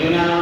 Union আমির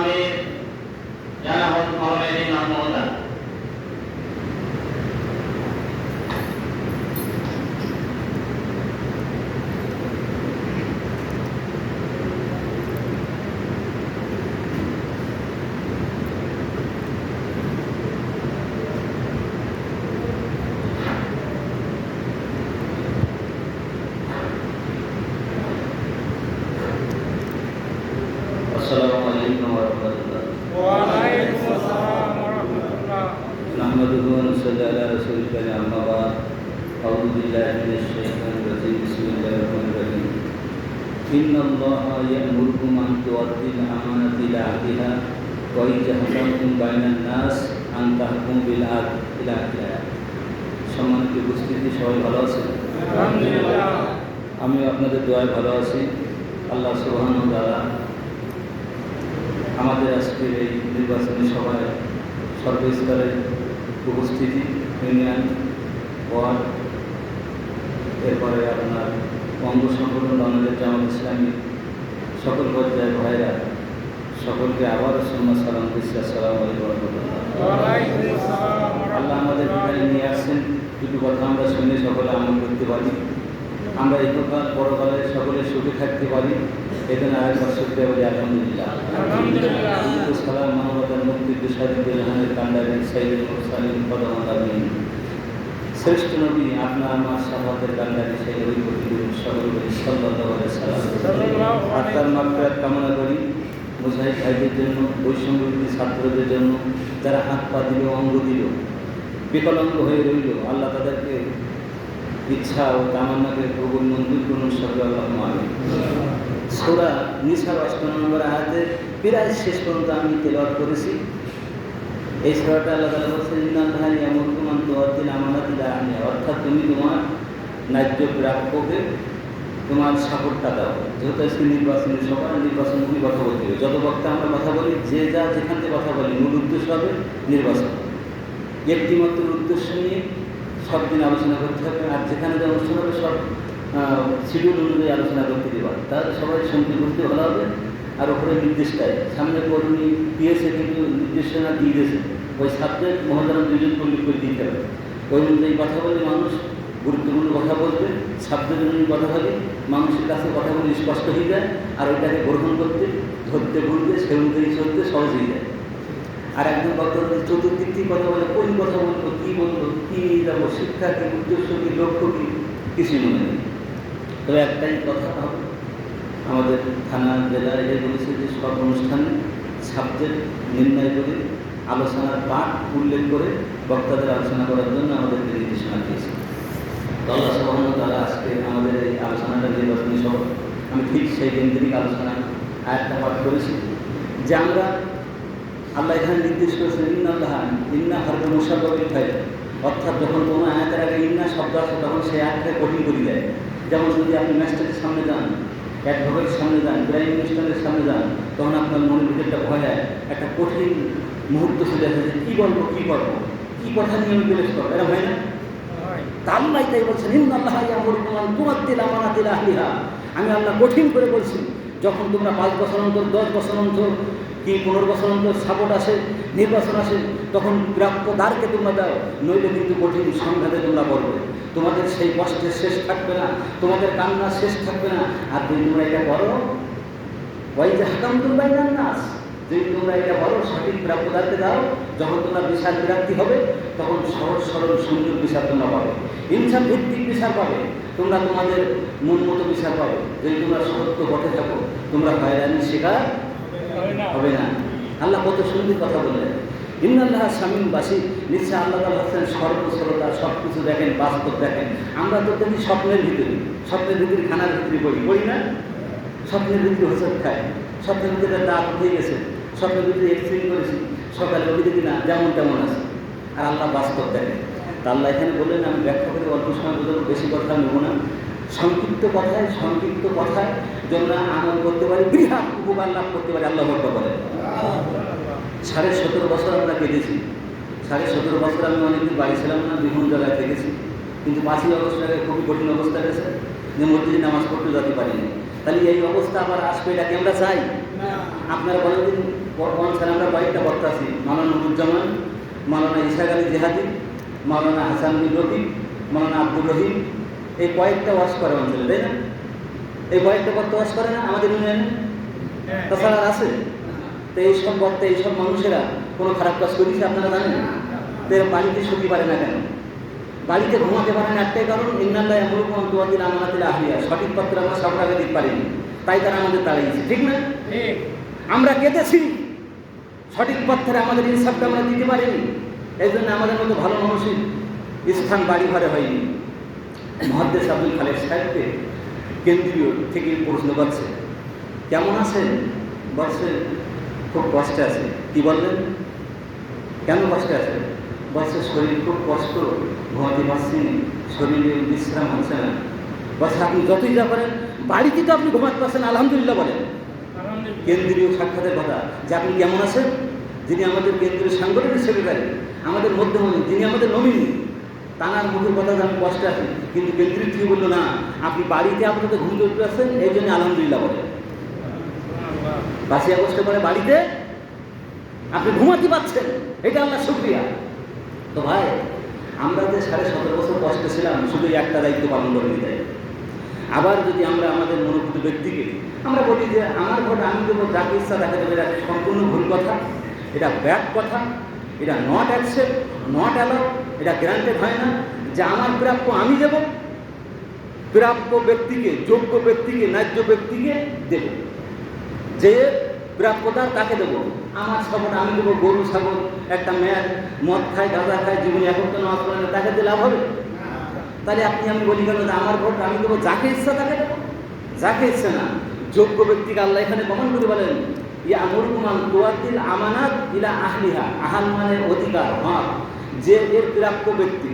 إن الله يأمركم أن تؤدوا الأمانة إلى أهلها وإذا حكمتم بين الناس أن تحكموا بالعدل إلى آخره সম্মানিত উপস্থিতি সবাই ভালো আছেন আলহামদুলিল্লাহ আমি আপনাদের দোয়ায় ভালো আছি আল্লাহ সুবহান দ্বারা আমাদের আজকের এই নির্বাচনী সভায় সর্বস্তরের উপস্থিতি ইউনিয়ন ওয়ার্ড এরপরে আপনার অঙ্গ সংগঠন বাংলাদেশ জামাত ইসলামী, সকল পর্যায়ের ভাইরা, সকলকে আবারও সম্মান সালাম ওয়ালাইকুম আসসালাম আল্লাহ আমাদের এখানে নিয়ে আসছেন। কিছু কথা আমরা শুনে সকলে আমল করতে পারি। আমরা ইহকাল পরকালে সকলে সুখে থাকতে পারি। এখানে আরেকবার শুক্রিয়া বলি, আলহামদুলিল্লাহ। সালাম মোহাম্মদ মুক্তি বিশারিদুল হানের কান্ডারের সাইদুল মুরসালিন পদমত আমিন শ্রেষ্ঠ নবী আপনার আমার সাহাবাদের কান্ডারি সেই আত্মার মাত্রার কামনা করি মুজাহিদ ভাইদের জন্য বৈষম্যবৃত্তি ছাত্রদের জন্য যারা হাত পা দিল অঙ্গ দিল বিকলাঙ্গ হয়ে রইল আল্লাহ তাদেরকে ইচ্ছা ও তামান্নাকে কবুল মঞ্জুর করুন আল্লাহ আমি সোরা নিসার অষ্ট নম্বর আয়াতে প্রায় শেষ পর্যন্ত আমি তেলাওয়াত করেছি। এই সোরাটা আল্লাহ তালা বলছেন ভাই এমন তোমার দিন আমানত আনে অর্থাৎ তুমি তোমার ন্যায্য প্রাপ্যকে তোমার সাপোর্টটা দাও। যেহেতু আজকে নির্বাচনী সভা, নির্বাচন নিয়ে কথা বলতে হবে। যত বক্তা আমরা কথা বলি, যে যা যেখান থেকে কথা বলি, মূল উদ্দেশ্য হবে নির্বাচন। একটিমাত্র উদ্দেশ্য নিয়ে সব দিন আলোচনা করতে হবে, আর যেখানে যে অনুষ্ঠান হবে, সব শিডিউল অনুযায়ী আলোচনা করতে দেওয়া তাহলে সবাই সঙ্গে বুঝতে ভালো হবে। আর ওপরে নির্দেশটাই। সামনে কর্মী দিয়েছে কিন্তু নির্দেশনা দিয়ে দিয়েছে। ওই সাবজেক্ট মহাদারাম দুজন পল্লী করে দিতে হবে। ওই অনুযায়ী কথা বলে, মানুষ গুরুত্বপূর্ণ কথা বলবে সাবজেক্ট অনুযায়ী কথা বলে মানুষের কাছে কথা বলে স্পষ্ট হয়ে যায়, আর ওইটাকে গ্রহণ করতে, ধরতে, বলতে সে অনুযায়ী চলতে সহজ হয়ে যায়। আর একজন কথা যদি চতুর্দিক থেকে কথা বলে, কোন কথা বলব, কী বলব, কী নিয়ে যাব, শিক্ষা কী, উদ্দেশ্য কী, লক্ষ্য কী? কিছুই মনে নেই। তবে একটাই কথা হবে আমাদের থানা, জেলা এ বলেছে যে সব অনুষ্ঠানে সাবজেক্ট নির্ণয় করে, আলোচনার পাঠ উল্লেখ করে বক্তাদের আলোচনা করার জন্য আমাদেরকে নির্দেশনা দিয়েছে। আল্লাহ সবহান তারা আজকে আমাদের এই আলোচনাটা যে নির্বাচনী সহ আমি ঠিক সেই কেন্দ্রিক আলোচনা আয়াতটা পাঠ করেছি। যে আমরা, আল্লাহ এখানে নির্দেশ করেছেন ইন্নাল্লাহ ইন্না হরকে মুসাফির খাই অর্থাৎ যখন কোনো আয়াতের আগে ইন্না শব্দ আসে, তখন সেই আয়াতকে কঠিন করে দেয়। যেমন যদি আপনি ম্যাস্টারের সামনে যান ভবের সামনে যান প্রাইম মিনিস্টারের সামনে যান, তখন আপনার মনের ভিতরে একটা ভয় হয়। একটা কঠিন মুহূর্ত চলে আসে যে কী বলব, কী করব? কী কথা নিয়ে আমি পেলেস করব এরা হয় না? আল্লাহ তাই বলছেন তোমার ইয়ামুরুকুম তুমাদ্দিল আমানাতিল আহলিহা। আমি আল্লাহ কঠিন করে বলছি, যখন তোমরা পাঁচ বছর অন্তর, দশ বছর অন্তর কি পনেরো বছর অন্তর সাপোর্ট আসে নির্বাচন আসে তখন প্রাপ্য দ্বারকে তোমরা দাও নইলে কিন্তু কঠিন সংঘাতে তোমরা পড়বে। তোমাদের সেই কষ্টের শেষ থাকবে না তোমাদের কান্না শেষ থাকবে না। আর যদি তোমরা এটা করো ওই যে হাকাম তোমরা নাস যদি তোমরা এটা বলো সঠিক প্রাপ্যদারকে দাও যখন তোমরা বিশাল বিরাক্তি হবে তখন সহজ সরল সুন্দর বিচার তোমরা পাবে। ইনসান ভিত্তিক বিচার পাবে তোমরা তোমাদের মন মতো বিচার পাবে। যদি তোমরা সত্য পথে থাকো তোমরা হয়রানির শিকার হবে না। আল্লাহ কত সুন্দর কথা বললেন। ইন্নাল্লাহ স্বামীন বাসী নিশ্চয় আল্লাহ হচ্ছেন সর্বসরতা সব কিছু দেখেন, বাস্তব দেখেন। আমরা তো দেখি স্বপ্নের ভিতরে। স্বপ্নের ভিতরে খানার ভিতরে পড়ি পড়ি না? স্বপ্নের ভিতরে হোসেন খায়। স্বপ্নের ভিতরে দাঁত উঠে গেছে। স্বপ্নের ভিতরে এক্সিডেন্ট করেছি। সকালে ওই দেখি না যেমন তেমন আছে। আর আল্লাহ বাস্তব দেখেন। তা আল্লাহ এখানে বললেন, আমি ব্যাখ্যা করে অল্প সময় বেশি কথা নেব না। সংক্ষিপ্ত কথায় সংক্ষিপ্ত কথায় যেন আমল করতে পারি বৃহৎ উপকার লাভ করতে পারি আল্লাহ বর্ত করে সাড়ে সতেরো বছর আমরা কেটেছি সাড়ে সতেরো বছর আমি অনেকদিন বাড়ি ছিলাম না বিভিন্ন জায়গায় থেকেছি। কিন্তু পাঁচই আগে খুবই কঠিন অবস্থা রয়েছে যে মসজিদে নামাজ পড়তে যেতে পারিনি। তাহলে এই অবস্থা আবার আসবে এটা কি আমরা চাই? আপনারা বলেন দিন কোন স্যার আমরা কয়েকটা বক্তা আছি। মাওলানা নুরুজ্জামান মাওলানা ইসাক আলী জেহাদি মাওলানা হাসান বিন রফিক মাওলানা আব্দুর রহিম এই কয়েকটা ওয়াশ করে অঞ্চলে তাই না? এই কয়েকটা বক্তা ওয়াশ করে না আমাদের ইউনিয়নে? তাছাড়া আছে? তো এইসব বক্তা এইসব মানুষেরা কোনো খারাপ কাজ করেছে আপনারা জানেন? তো বাড়িতে শুতে পারে না কেন? বাড়িতে ঘুমাতে পারে না একটাই কারণ ইন্নাল্লাহ এমরকম তোয়াদিন আমানাতিল আহিয়া সঠিক পত্র আমরা সব টাকা দিতে পারিনি। তাই তারা আমাদের দাঁড়িয়েছে ঠিক না? আমরা কেঁদেছি। সঠিক পথে আমাদের ইনসাফটা আমরা দিতে পারিনি। এই জন্য আমাদের মতো ভালো মানুষের স্থান বাড়ি ঘরে হয়নি। মহাদ্দেশ আব্দুল খালেদ সাহেবকে কেন্দ্রীয় থেকে প্রশ্ন করছে কেমন আছেন? বলছে খুব কষ্টে আছে কি বললেন কেন কষ্টে আছে বলছে শরীর খুব কষ্ট ঘুমাতে পারছি শরীরে বিশ্রাম হচ্ছে না। বলছে আপনি যতই যা করেন বাড়িতে তো আপনি ঘুমাতে পারছেন আলহামদুলিল্লাহ বলেন। কেন্দ্রীয় সাক্ষাতের কথা যে আপনি কেমন আছেন? যিনি আমাদের কেন্দ্রীয় সাংগঠনিক সেক্রেটারি আমাদের মধ্যমণি যিনি আমাদের নমিনি তানার মুখের কথা আমি কষ্টে আছি। কিন্তু কেন্দ্রীয় থেকে বলল, না, আপনি বাড়িতে আপাতত ঘুম করতে আসছেন, এই জন্য আলহামদুলিল্লাহ বলে। পাঁচই আগস্টে পরে বাড়িতে আপনি ঘুমাতে পাচ্ছেন এটা আল্লাহ শুক্রিয়া। তো ভাই, আমরা যে সাড়ে সতেরো বছর কষ্টে ছিলাম, শুধু একটা দায়িত্ব পালন করে নিতে আবার যদি আমরা আমাদের মনোভূত ব্যক্তিকে, আমরা বলি যে, আমার ভোট আমি দেবো যাকে ইচ্ছা দেখা দেবে, এটা সম্পূর্ণ ভুল কথা। এটা ব্যাড কথা, এটা নট অ্যাকসেপ্ট নট অ্যালাউ এটা গ্রান্টেড হয় না যে আমার প্রাপ্য আমি দেব। প্রাপ্য ব্যক্তিকে, যোগ্য ব্যক্তিকে, ন্যায্য ব্যক্তিকে দেব। যে প্রাপ্যতার তাকে দেবো। আমার সাপোর্ট আমি দেবো, গরু ছাগল, একটা মেয়ের মদ খায়, গাঁজা খায়, জীবনে একত্র নামাজ পড়ে তাকে দিলে লাভ হবে? তাহলে আপনি আমি বলি কেন আমার ভোট আমি দেবো? যাকে ইচ্ছা তাকে দেবো। যাকে ইচ্ছে না। যোগ্য ব্যক্তিকে আল্লাহ এখানে প্রমাণ করে বলেন, ইয়া আমরকুমান তোয়াতিল আমানাত ইলা আহলিহা। আহাল মানে অধিকার হক যে এর প্রাপ্য ব্যক্তি,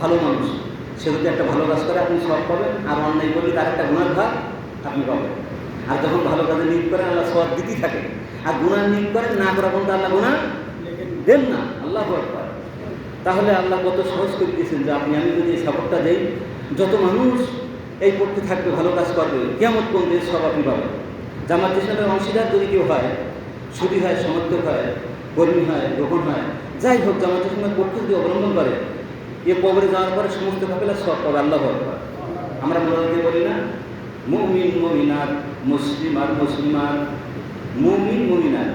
ভালো মানুষ, সে যদি একটা ভালো কাজ করে, আপনি সব পাবেন। আর অন্যায় করলে তার একটা গুণার ভাগ আপনি পাবেন। আর যখন ভালো কাজে নিয়োগ করেন, আল্লাহ সব দিতেই থাকে। আর গুণার নিয়োগ করেন, না করা পর্যন্ত আল্লাহ গুণা দেন না। আল্লাহ আকবার। তাহলে আল্লাহ কত সহজ করে দিয়েছেন যে আপনি, আমি যদি এই সাপোর্টটা দেই, যত মানুষ এই পড়তে থাকবে, ভালো কাজ করবে কেমন কোন দেশ সব আপনি পাবেন। জামাত ইসলামের অংশীদার যদি কেউ হয়, সুদী হয়, সমর্থক হয়, কর্মী হয় গোপন হয় যাই হোক জামাত ইসলামের পক্ষে যদি অবলম্বন করে, এ কবরে যাওয়ার পরে সমস্ত কাপেলা সব পাবে আল্লাহ আকবার আমরা মোরালকে বলি না, মুমিন মুমিনার মুসলিম আর মুসলিমার মুমিন মুমিনার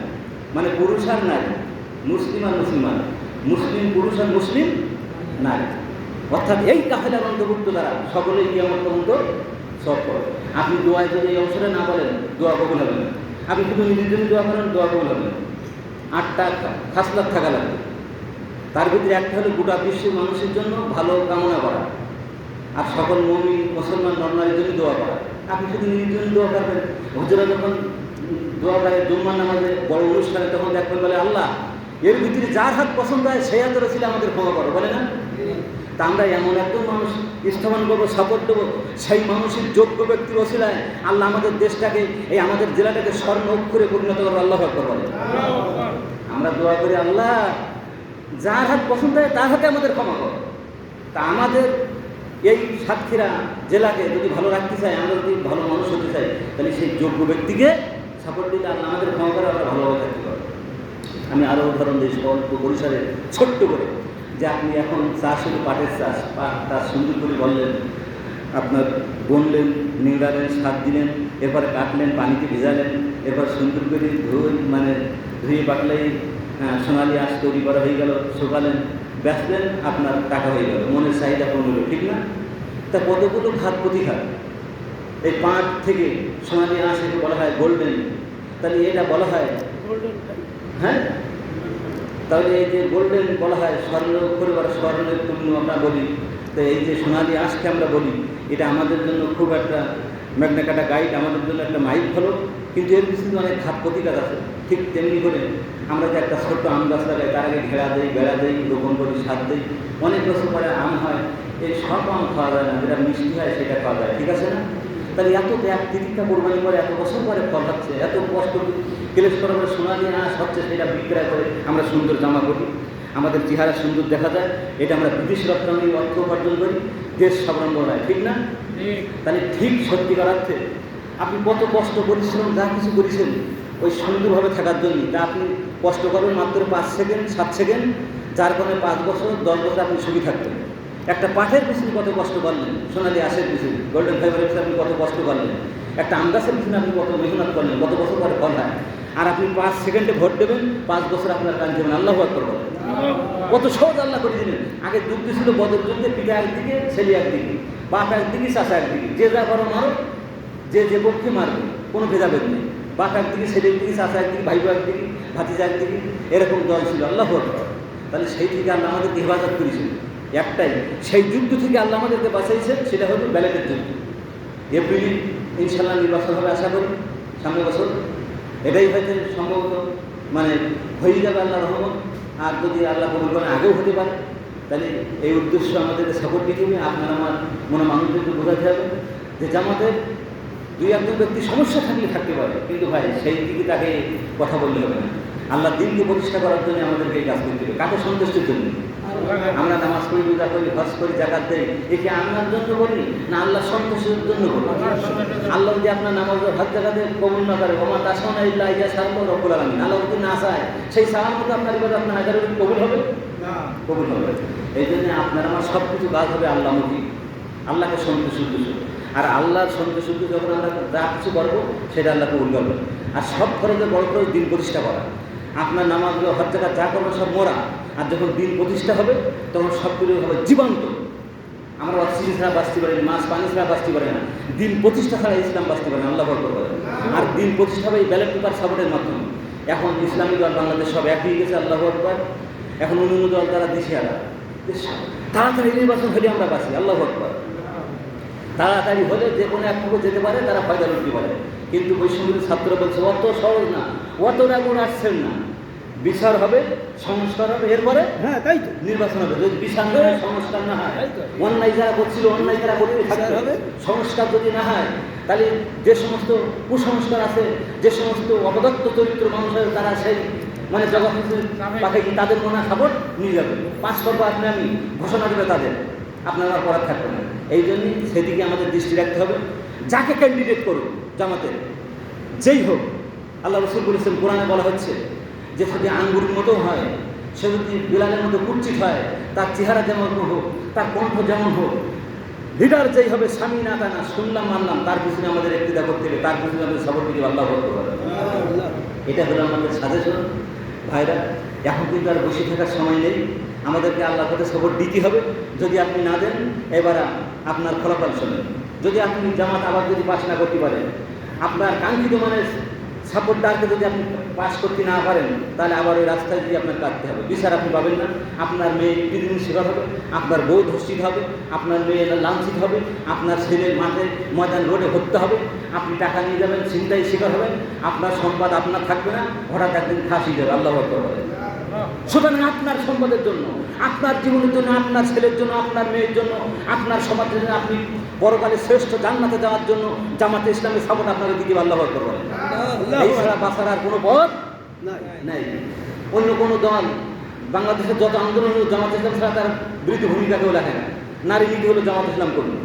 মানে পুরুষ আর নারী, মুসলিম আর মুসলিমান মুসলিম, পুরুষ আর মুসলিম, নারী। অর্থাৎ এই কাফেলার অন্তর্ভুক্ত দ্বারা সকলেই কিয়ামত পর্যন্ত সব করে। আপনি দোয়ায় যদি এই অংশটা না বলেন, দোয়া কবুল হবে না। আপনি শুধু নিজের জন্য দোয়া করেন, দোয়া কবুল হবে না। আটটা খাসলাত থাকা লাগবে। তার ভিতরে একটা হলো গোটা বিশ্বের মানুষের জন্য ভালো কামনা করা। আর সকল মমি মুসলমান নর্মালের জন্য দোয়া করা। আপনি শুধু নিজের জন্য দোয়া করবেন। হজরা যখন দোয়া করে জুম্মার নামাজে বড় অনুষ্ঠানে, তখন দেখবেন বলে, আল্লাহ, এর ভিতরে যার হাত পছন্দ হয়, সেই হাত ছিল আমাদের ক্ষমা করো। বলে না? তা আমরা এমন একজন মানুষ স্থাপন করব সাপোর্ট দেবো, সেই মানুষের যোগ্য ব্যক্তির ওসিলায় আল্লাহ আমাদের দেশটাকে, এই আমাদের জেলাটাকে স্বর্ণ অক্ষরে পরিণত করব, আল্লাহ আকবর বলে। আমরা দোয়া করি, আল্লাহ যার হাত পছন্দ হয় তার হাতে আমাদের ক্ষমা করো। তা আমাদের এই সাতক্ষীরা জেলাকে যদি ভালো রাখতে চাই আমরা যদি ভালো মানুষ হতে চাই, তাহলে সেই যোগ্য ব্যক্তিকে সাপোর্ট দিলে আল্লাহ আমাদের ক্ষমা করে আমরা ভালোভাবে থাকতে পারব। আমি আরও উদাহরণ দিই অল্প পরিসরে ছোট্ট করে, যে আপনি এখন চাষ হলো, পাটের চাষ, পাট তার সুন্দর করে বললেন, আপনার বনলেন, নিংড়ালেন সাত দিলেন, এরপরে কাটলেন, পানিতে ভিজালেন, এরপর সুন্দর করে ধুয়ে মানে ধুয়ে পাকলেই সোনালি আঁশ তৈরি করা হয়ে গেল শুকালেন বেচলেন আপনার টাকা হয়ে গেল মনের চাহিদা পূর্ণ হলো ঠিক না? তা কতগুলো খাত প্রতিঘাত? এই পাট থেকে সোনালি আঁশ একে বলা হয় গোল্ডেন। তাহলে এটা বলা হয় হ্যাঁ? তাহলে এই যে গোল্ডেন বলা হয় স্বর্ণ করে বলা স্বর্ণের তুল্য আমরা বলি। তো এই যে সোনালি আঁশকে আমরা বলি এটা আমাদের জন্য খুব একটা ম্যাগনা কাটা গাইড আমাদের জন্য একটা মাইক হলো কিন্তু এর পিছনে অনেক খাত প্রতিকার আছে। ঠিক তেমনি করে আমরা যে একটা ছোট্ট আম গাছ লাগাই তার আগে ঘেরা দিই বেড়া দিই রোপণ করি সার দিই। অনেক বছর পরে আম হয় এই সব আম খাওয়া যায় না যেটা মিষ্টি হয় সেটা খাওয়া যায় ঠিক আছে না? তাহলে এত ত্যাগ তিরিক্ষা কোরবানি করে এত বছর পরে ফল হচ্ছে এত কষ্ট কেলেস করার পরে সোনা দিয়ে আঁশ হচ্ছে সেটা বিক্রয় করে আমরা সুন্দর জামা করি আমাদের চেহারা সুন্দর দেখা যায় এটা আমরা বিদেশ রপ্তানি অর্থ উপার্জন করি দেশ স্বাবলম্বন হয় ঠিক না? তাহলে ঠিক সত্যিকার অর্থে আপনি কত কষ্ট পরিশ্রম যা কিছু করেছেন ওই সুন্দরভাবে থাকার জন্য তা আপনি কষ্ট করবেন মাত্র পাঁচ সেকেন্ড, সাত সেকেন্ড, যার কারণে পাঁচ বছর, দশ বছর আপনি সুখী থাকতেন একটা পাঠের পিছনে কত কষ্ট করলেন? সোনালি আশের পিছনে গোল্ডেন ফাইবারের পিছনে আপনি কত কষ্ট করলেন? একটা আম গাছের পিছনে আপনি কত মেহনত করলেন? কত বছর পরে ফল হয় আর আপনি পাঁচ সেকেন্ডে ভোট দেবেন, পাঁচ বছর আপনার কাজ দেবেন আল্লাহ আকবর বলেন। কত সহজ আল্লাহ করে দিলেন। আগে যুদ্ধ ছিল বদর যুদ্ধে, পিতা একদিকে, ছেলে একদিকে, বাপ একদিকে চাষা একদিকে। যে যা করো মারো, যে যে পক্ষে মারবে, কোনো ভেদাভেদ নেই। বাপ একদিকে ছেলে একদিকে চাষা একদিকে ভাই একদিকে ভাতিজা একদিকে এরকম দল ছিল, আল্লাহ তাহলে সেই থেকে আল্লাহ আমাদেরকে হেফাজত করেছিল। একটাই, সেই যুদ্ধ থেকে আল্লাহ আমাদেরকে বাঁচাইছে সেটা হলো ব্যালেটের যুদ্ধ। এপ্রিল ইনশাল্লাহ নির্বাচন হবে, আশা করি, সামনের বছর। এটাই হয়তো সম্ভবত মানে হয়ে যাবে আল্লাহ রহমত। আর যদি আল্লাহ কবুল করেন আগেও হতে পারে, তাহলে এই উদ্দেশ্য আমাদেরকে সাপোর্ট দিতে হবে। আপনার আমার মনে মানুষদেরকে বোঝাতে হবে যে জামাতের দুই একজন ব্যক্তি সমস্যা থাকলে থাকতে পারে। কিন্তু ভাই সেই দিকে তাকে কথা বললে হবে না। আল্লাহ দিনকে প্রতিষ্ঠা করার জন্য আমাদেরকে এই কাজ করতে হবে। কাকে সন্তুষ্টির জন্য? আমরা নামাজ পড়ি রোজা করি হজ করি জাকাত দেই একে আল্লাহর জন্য বলি না আল্লাহ সন্তোষের জন্য করি আল্লাহ যদি আপনার নামাজ হজ জাকাতে কবুল না করে ওমা তার সামনে ইল্লা ইয়া সালাম রব্বুল আলামিন আল্লাহ যদি না চায় সেই সালাম মতো আপনার ইবাদত আপনার হাজারের কবুল হবে? না। কবুল হবে। এই জন্য আপনার আমার সব কিছু কাজ হবে আল্লাহ আল্লাহমুখী আল্লাহকে সন্তুষ্ট উদ্দেশ্য আর আল্লাহর সন্তুষ্ট উদ্দেশ্য যখন আমরা যা কিছু করব, সেটা আল্লাহ কবুল আর সব খরচে বড় করে দিন প্রতিষ্ঠা করা। আপনার নামাজগুলো হর জায়গা যা করব সব মরা আর যখন দিন প্রতিষ্ঠা হবে, তখন সবগুলো হবে জীবন্ত। আমরা অক্সিজেন ছাড়া বাঁচতে পারি না, মাছ, পানি ছাড়া বাঁচতে পারি না। দিন প্রতিষ্ঠা ছাড়া ইসলাম বাঁচতে পারে না, আল্লাহ বরকত করে আর দিন প্রতিষ্ঠা হবে এই ব্যালট পেপার সাপোর্টের মাধ্যমে। এখন ইসলামী দল বাংলাদেশ সব এক হয়ে গেছে, আল্লাহ বরকত এখন অন্য দল তারা দিশে আলা তাড়াতাড়ি নির্বাচন হলে আমরা বাঁচি, আল্লাহ বরকত তাড়াতাড়ি হলে যে কোনো এক পক্ষ যেতে পারে তারা ফায়দা লুটতে পারে। কিন্তু বৈষম্যের ছাত্র বলছে অত সহজ না অত রাগুন আসছেন না। বিচার হবে সংস্কার হবে এরপরে হ্যাঁ তাই তো। নির্বাচন হবে। যদি বিচার হয় সংস্কার না হয়। অন্যায় যারা করছিল অন্যায় যারা করতে থাকতে হবে। হবে। সংস্কার যদি না হয় তাহলে যে সমস্ত কুসংস্কার আছে যে সমস্ত অপদত্ত চরিত্র মানুষের তারা সেই মানে জগৎ পাখে কি তাদের মনে খবর নিয়ে যাবে। পাঁচ করব আপনি আমি ঘোষণা দেবে তাদের। আপনারা আর করার থাকবে না। এই জন্যই সেদিকে আমাদের দৃষ্টি রাখতে হবে। যাকে ক্যান্ডিডেট করুক জামাতে যেই হোক, আল্লাহ রসুল বলেছেন, কোরআনে বলা হচ্ছে যে যদি আঙ্গুরের মতো হয়, সে যদি বিলালের মতো কুচ্ছিত হয়, তার চেহারা যেমন হোক, তার কণ্ঠ যেমন হোক লিডার যেই হবে, স্বামী না তা না, শুনলাম, মানলাম, তার পিছনে আমাদের একটিদা করতে হবে, তার পিছনে আমাদের সবর দিকে আল্লাহ করতে পারে এটা হলো আমাদের সাজেশন ভাইরা, এখন কিন্তু আর বসে থাকার সময় নেই। আমাদেরকে আল্লাহ কাছে খবর দিতে হবে। যদি আপনি না দেন, এবার আপনার ফলাফল শোনেন যদি আপনি জামাত আবার যদি পাশ না করতে পারেন, আপনার কাঙ্ক্ষিত মানের সাপোর্টদারকে যদি আপনি পাস করতে না পারেন, তাহলে আবার ওই রাস্তায় দিয়ে আপনার কাটতে হবে। বিচার আপনি পাবেন না। আপনার মেয়ে বিদিন শিকার হবে, আপনার বউ ধর্ষিত হবে, আপনার মেয়ে লাঞ্ছিত হবে, আপনার ছেলে মাঠে ময়দান রোডে হত্যা হবে, আপনি টাকা নিয়ে যাবেন চিন্তায় শিকার হবেন, আপনার সম্পদ আপনার থাকবে না, হঠাৎ একদিন ফাঁসি যাবে আল্লাহ আকবর বলে সুতরাং আপনার সম্পদের জন্য আপনার জীবনের জন্য আপনার ছেলের জন্য আপনার মেয়ের জন্য আপনার সমাজের জন্য আপনি বড়কালে শ্রেষ্ঠ জান্নাতে যাওয়ার জন্য জামাতে ইসলামের সাপোর্ট আপনাকে দিকে আল্লাহ আকবর বলেন। এই ছাড়া বাঁচার আর কোনো পথ নাই। অন্য কোনো দল বাংলাদেশের যত আন্দোলন হলো জামাত ইসলাম ছাড়া তার বিরুদ্ধে ভূমিকা কেউ রাখে না। নারী নীতি হলো জামাত ইসলাম করুন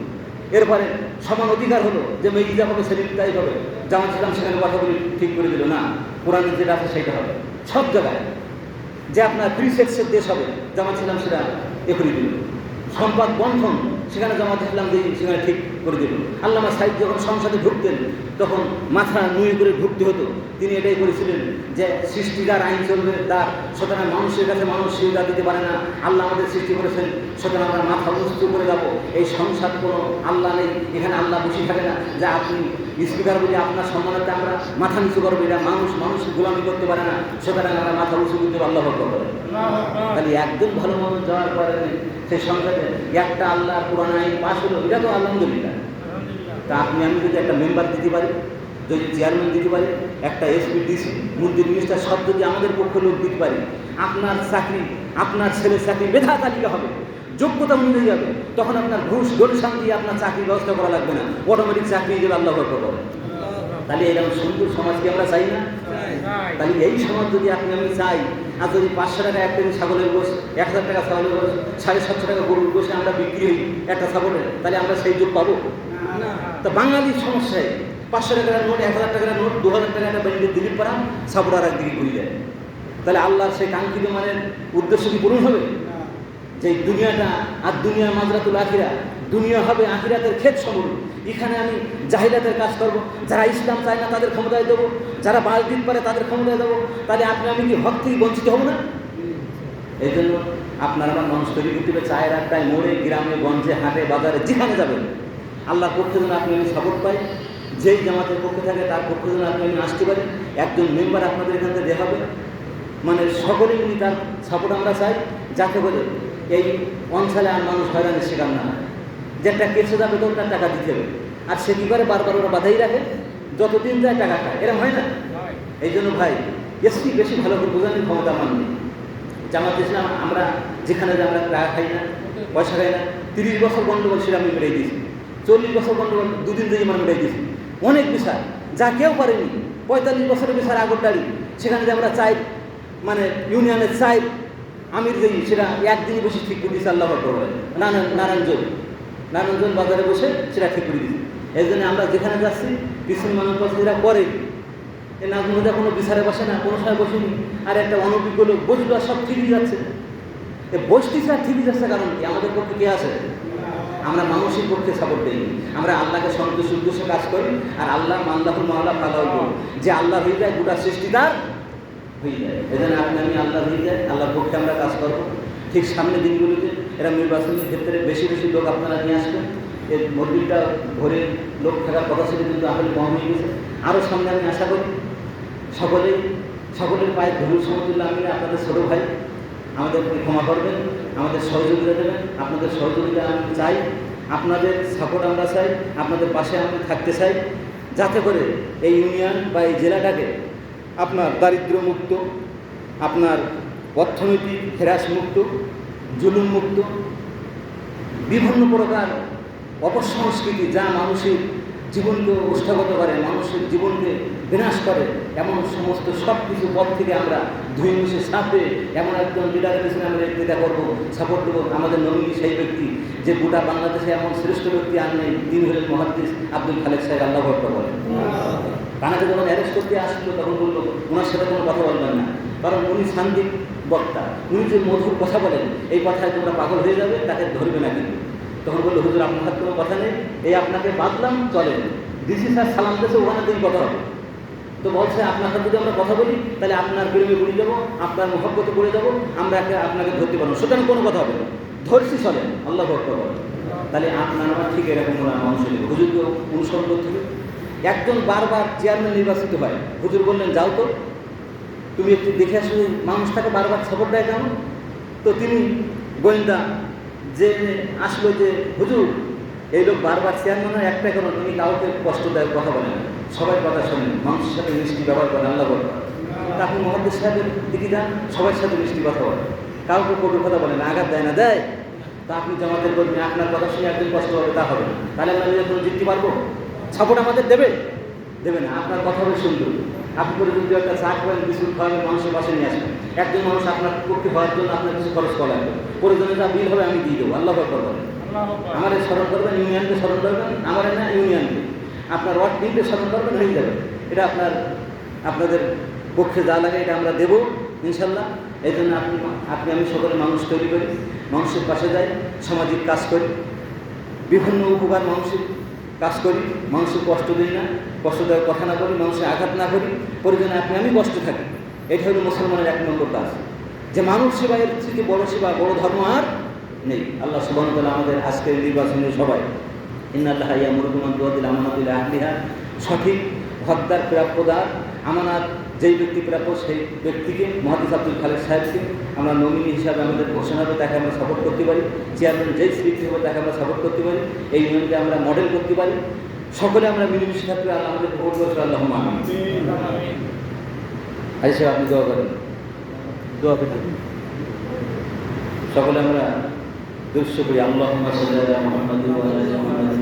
এরপরে সমান অধিকার হলো যে মেয়ে যা হবে ছেলে তাই হবে জামাত ইসলাম সেখানে কথা বলে ঠিক করে দিল না কোরআন যেটা আছে সেটা হবে। সব জায়গায় যে আপনার ফ্রি সেক্সের দেশ হবে। জামাত ইসলাম সেটা এ করে দিল। সম্পদ বন্ধন সেখানে জামাত ইসলাম দিয়ে সেখানে ঠিক করে দিল। আল্লামা সাহিদ যখন সংসদে ঢুকতেন, তখন মাথা নুয়ে করে ঢুকতে হতো। তিনি এটাই করেছিলেন যে সৃষ্টিদার আইন চলবে তার সুতরাং মানুষের কাছে মানুষ সুবিধা দিতে পারে না। আল্লাহ আমাদের সৃষ্টি করেছেন, সুতরাং আমরা মাথা উঁচু করে যাব। এই সংসার কোনো আল্লাহ নেই, এখানে আল্লাহ বসে থাকে না। যে আপনি স্পিকার বলে, আপনার সম্মানার্থে আমরা মাথা নিচু করব, এটা মানুষ মানুষ গোলামি করতে পারে না, সুতরাং আমরা মাথা উঁচু করতে আল্লাহ করে তাহলে একজন ভালো মানুষ যাওয়ার পরে সেই সংসদে একটা আল্লাহ কোরআন আইন পাশ হলো, এটা তো আলহামদুলিল্লাহ। তা আপনি, আমি যদি একটা মেম্বার দিতে পারি, যদি চেয়ারম্যান দিতে পারি, একটা এসপি ডিসি মন্ত্রী মিনিস্টার সব যদি আমাদের পক্ষ লোক দিতে পারি, আপনার চাকরি, আপনার ছেলের চাকরি মেধা তালিকা হবে। যোগ্যতা অনুযায়ী যাবে, তখন আপনার ঘুষ ডোনেশন দিয়ে আপনার চাকরির ব্যবস্থা করা লাগবে না। অটোমেটিক চাকরি দেবে আল্লাহ ভক্ত করে তাহলে এরকম সুন্দর সমাজকে আমরা চাই না? তাহলে এই সমাজ যদি আপনি, আমি চাই, আর যদি পাঁচশো টাকা এক কেজি ছাগলের গোস এক হাজার টাকা ছাগলের গোস সাড়ে সাতশো টাকা গরুর গোসে আমরা বিক্রি হই একটা ছাগলের তাহলে আমরা সেই যোগ পাবো? তা বাঙালির সমস্যায় পাঁচশো টাকার নোট, এক হাজার টাকার নোট, দু হাজার টাকা একটা ব্যান্ডের দিলীপ পাড়া সাপুরার একদিকে ঘুরে যায় তাহলে আল্লাহর সেই কাঙ্ক্ষিত মানের উদ্দেশ্য কি পূরণ হবে? যে দুনিয়াটা আর দুনিয়ার মাজরাতুল আখিরা, দুনিয়া হবে আখিরাতের ক্ষেত সমুল এখানে আমি জাহিলাতের কাজ করব। যারা ইসলাম চায় না তাদের ক্ষমতায় দেবো। যারা বাল দিন পারে তাদের ক্ষমতায় দেবো। তাহলে আপনি, আমি কি হক থেকে বঞ্চিত হব না? এই জন্য আপনার আমার মানুষ তৈরি করতে হবে। চায়ের আড্ডায় মোড়ে গ্রামে, গঞ্জে, হাটে, বাজারে, যেখানে যাবেন। আল্লাহর পক্ষে যেন আপনি আমি সাপোর্ট পাই। যেই জামাতের পক্ষে থাকে তার পক্ষে যেন আপনি আমি আসতে পারি। একজন মেম্বার আপনাদের এখান থেকে হবে। মানে সকলেই উনি তার সাপোর্ট আমরা চাই। যাতে করে এই অঞ্চলে আর মানুষ হয়রানির শিকার না। যে একটা কেসে যাবে তো তার টাকা দিতে হবে। আর সে কী করে? বারবার ওরা বাধাই রাখে। যতদিন যায় টাকা খায়। এরকম হয় না? এই জন্য ভাই এসপি বেশি ভালো করে বোঝানোর ক্ষমতা আমার নেই। জামাত ইসলাম, আমরা যেখানে যে আমরা টাকা খাই না, পয়সা খাই না। তিরিশ বছর গন্ডগোল সেটা আমি মেটাই দিয়েছি চল্লিশ বছর গন্ডগোল দুদিন থেকে আমরা মেটাই দিয়েছি অনেক বিষয় যা কেউ পারেনি। পঁয়তাল্লিশ বছরের বিষয় আগরটারি সেখানে যে আমরা চাই মানে ইউনিয়নের চাই আমির যেই সেটা একদিনই বসে ঠিক করে দিয়েছে আল্লাহ করবে নারায়ণ নারায়ণজন। নারায়ণজন বাজারে বসে সেটা ঠিক করে দিয়েছে। এই জন্য আমরা যেখানে যাচ্ছি, পিছন মানুষ যেটা করে। এ নাজমুদা কোনো বিচারে বসে না, কোনো সময় বসেনি। আর একটা অনভিজ্ঞ লোক বসল সব ঠিকই যাচ্ছে। এ বসতিছে আর ঠিকই যাচ্ছে কারণ কি আমাদের পক্ষে কে আছে? আমরা মানুষের পক্ষে সাপোর্ট দিই। আমরা আল্লাহকে সন্তোষ উদ্দেশ্যে কাজ করি, আর আল্লাহ মাল্লাহুল মাল্লা ফালাও যে আল্লাহ যায় গোটা সৃষ্টিদার হয়ে যায়। এজন্য আপনি আমি আল্লাহ হয়ে যায় আল্লাহ পক্ষে আমরা কাজ করব। ঠিক সামনের দিনগুলিতে এরা নির্বাচনের ক্ষেত্রে বেশি বেশি লোক আপনারা নিয়ে আসবেন। এর মন্দিরটা ভরে লোক থাকার কথা ছিল কিন্তু আসলে কম হয়ে গেছে। আরও সামনে আমি আশা করি সকলেই সকলের পায়ে ধরুন, সমতুল্য আমি আপনাদের ছোটো ভাই আমাদেরকে ক্ষমা করবেন, আমাদের সহযোগিতা দেবেন। আপনাদের সহযোগিতা আমি চাই, আপনাদের সাপোর্ট আমরা চাই, আপনাদের পাশে আমরা থাকতে চাই। যাতে করে এই ইউনিয়ন বা এই জেলাটাকে আপনার দারিদ্র্য মুক্ত আপনার অর্থনৈতিক হ্রাস মুক্ত জুলুম মুক্ত বিভিন্ন প্রকার অপসংস্কৃতি যা মানুষের জীবনকে অবস্থাগত করে, মানুষের জীবনকে বিনাশ করে। এমন সমস্ত সব কিছু পথ থেকে আমরা ধুয়ে মুছে সাপে এমন একজন লিডারের পিছনে আমরা নেতা করব সাপোর্ট দেবো আমাদের নমিনি সেই ব্যক্তি যে গোটা বাংলাদেশে এমন শ্রেষ্ঠ ব্যক্তি আর নেই, তিনি হলেন মহাদ্দিস আব্দুল খালেক সাহেব, আল্লাহ ভক্ত বলেন। তাকে যখন অ্যারেস্ট করতে আসলো, তখন বলল, ওনার সাথে কোনো কথা বলবেন না। কারণ উনি শান্তিক বক্তা। উনি যে মধুর কথা বলেন, এই কথায় তোমরা পাগল হয়ে যাবে, তাকে ধরবে না কিন্তু তখন বলল, হুজুর, আপনার কোনো কথা নেই। এই আপনাকে বাঁধলাম চলেন। ডিসি স্যার সালাম দেশে, ওখানে দিন কথা হবে। তো বলছে আপনার সাথে যদি আমরা কথা বলি, তাহলে আপনার প্রেমে পড়ে যাব, আপনার মহব্বতে পড়ে যাব, আমরা আপনাকে ধরতে পারব সুতরাং কোনো কথা হবে না। ধরছি চলেন আল্লাহ ভক্ত তাহলে আপনার আমার ঠিক এরকম মানুষের হুজুরকে অনুসরণ করতে হবে একজন বারবার চেয়ারম্যান নির্বাচিত হয়। হুজুর বললেন, যাও তো। তুমি একটু দেখে আসো মানুষটাকে বারবার খবর দেয় কেন? তো তিনি গোয়েন্দা যে আসলো যে, হুজুর, এই লোক বারবার চেয়ারম্যান হয়, একটা কেন তুমি কাউকে কষ্ট দেয়, কথা বলেন। সবাই কথা শোনেন মানুষের সাথে মিষ্টি ব্যবহার করেন আল্লাহ বলেন। তা আপনি মহাদেশ সাহেবের দিকে যান সবার সাথে মিষ্টি কথা বলেন। কাউকে কটু কথা বলেন না, আঘাত দেয় না দেয়। তা আপনি জামাতের কর্মী আপনার কথা শুনে একদিন কষ্ট হবে তা হবে তাহলে আমরা নিজের কোনো জিততে পারব? সাপোর্ট আমাদের দেবে? দেবে না আপনার কথা হবে সুন্দর আপনি করে যদি একটা চা খাবেন কিছু খাওয়াবেন মানুষের পাশে নিয়ে আসবেন। একজন মানুষ আপনার পক্ষে হওয়ার জন্য আপনার কিছু খরচ করা লাগবে। প্রয়োজনে যা বিল হবে আমি দিয়ে দেবো। আল্লাহ করবেন। আমাদের স্মরণ করবেন ইউনিয়নকে স্মরণ করবেন আমার না ইউনিয়নকে। আপনার ওয়ার্ড টিমকে স্মরণ করবেন হয়ে যাবে। এটা আপনার, আপনাদের পক্ষে যা লাগে এটা আমরা দেবো, ইনশাল্লাহ। এই জন্য আপনি আপনি আমি সকলে মানুষ তৈরি করি, মানুষের পাশে যাই, সামাজিক কাজ করি, বিভিন্ন উপকার মানুষের কাজ করি, মানুষের কষ্ট দিই না, কষ্ট দেওয়ার কথা না করি মানুষের আঘাত না করি প্রয়োজনে আপনি আমি কষ্ট থাকি। এটা হলো মুসলমানের এক নম্বর কাজ। যে মানুষ সেবা, এর থেকে বড় সেবা, বড় ধর্ম আর নেই। আল্লাহ সুবাহ আমাদের আজকের নির্বাচনের সবাই ইন্নাল্লাহ ইয়ামুরুকুমান দুয়াদিল আমানাতুল আহলিহা। সঠিক হকদার প্রাপ্যদার, আমানাত যেই ব্যক্তি প্রাপ্য সেই ব্যক্তিকে মহাদিস আব্দুল খালেদ সাহেবকে আমরা নমিনি হিসাবে আমাদের ঘোষণা হবে, তাকে আমরা সাপোর্ট করতে পারি। চেয়ারম্যান যেই স্লিপ হবে, তাকে আমরা সাপোর্ট করতে পারি। এই ইউনিয়নকে আমরা মডেল করতে পারি। সকলে আমরা মিলেমিশে থাকলে আল্লাহ আমাদের ভোট আল্লাহ। আজ সাহেব, আপনি দোয়া করেন। দোয়া করেন। সকলে আমরা দুঃস্ব করি আল্লাহ মোহাম্মদ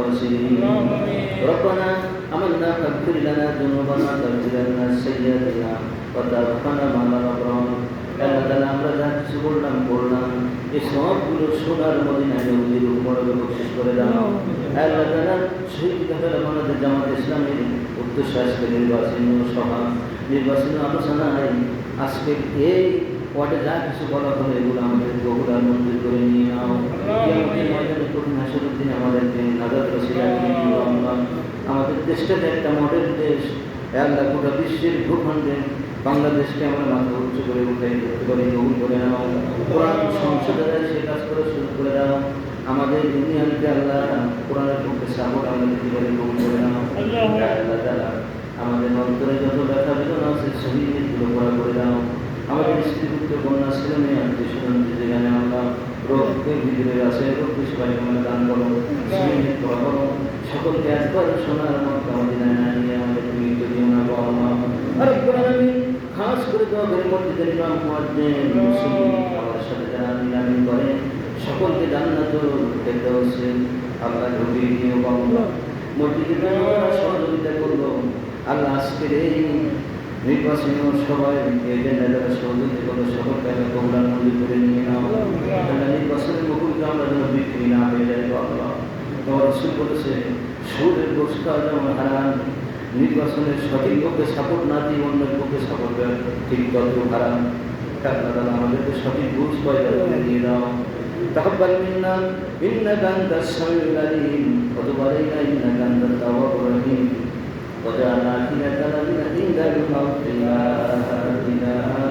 الخاسرين اللهم آمين. ربنا آمنا فاغفر لنا ذنوبنا وتغفر لنا سيئاتنا وتوفنا مع الأبرار আল্লাহ তাআলা আমরা যা কিছু বললাম বললাম এই সবগুলো সোনার মদিনায় নবীর উপরে বকশিস করে দাও আল্লাহ তাআলা শহীদ কাফের আমাদের জামাত ইসলামের উত্তর আজকে নির্বাচন সভা নির্বাচন আলোচনায় আজকে এই ওয়ার্ডে যা কিছু বলা হলো এগুলো আমাদের বহুলার মন্দির করে নিয়ে নাও। কিয়ামতের ময়দানে কঠিন হাসরের দিনে আমাদেরকে আল্লাহ। আমাদের দেশটাতে একটা মডেল দেশ আল্লাহ গোটা বিশ্বের ভূখণ্ডে বাংলাদেশকে আমরা মাথা উঁচু করে উঠে করতে পারি গ্রহণ করে নাও। কোরআন সংসদে সে কাজ করে শুরু করে দাও। আমাদের ইউনিয়নকে আল্লাহ কোরআনের পক্ষে সাপোর্ট আমরা দিতে পারি গ্রহণ করে নাও। আল্লাহ। আমাদের অন্তরে যত ব্যথা বেদনা আছে শহীদগুলো করা করে দাও। আমাদের স্ত্রী পুত্র কন্যা ছেলে মেয়ে আত্মীয় স্বজন যেখানে আমরা রোগের ভিতরে আছে রোগ সবাই আমরা দান করো সকলকে একবার শোনার মতো আমাদের নিয়ে আমাদের তুমি যদি না বাবা মা। আমি খাস করে আমার সাথে যারা নিলামি করে, সকলকে জান্নাত ফেরদাউসে আল্লাহ ঢুকিয়ে দিও বাবা মসজিদে সহযোগিতা করল আল্লাহ আজকের এই নির্বাচনীয় সবাই এজেন্ডা যারা সহযোগিতা করলো সকলকে আমি কল্যাণ মন্দির করে নিয়ে নাও আল্লাহ নির্বাচনের মুখুলকে আমরা যেন বিক্রি না হয়ে যায় গো আল্লাহ তোমার রসুল বলেছে সুরের গোষ্ঠা যেমন হারান নির্বাচনের সঠিক পক্ষে সাপোর্ট না দিয়ে অন্যের পক্ষে সাপোর্ট দেয় ঠিক তত হারান আল্লাহ তাআলা আমাদেরকে সঠিক বুঝ পয়দা করে দিয়ে দাও تقبل منا إنك أنت السميع العليم وتب علينا إنك أنت التواب الرحيم وجعلنا حيلة الذين عند الحق لا إله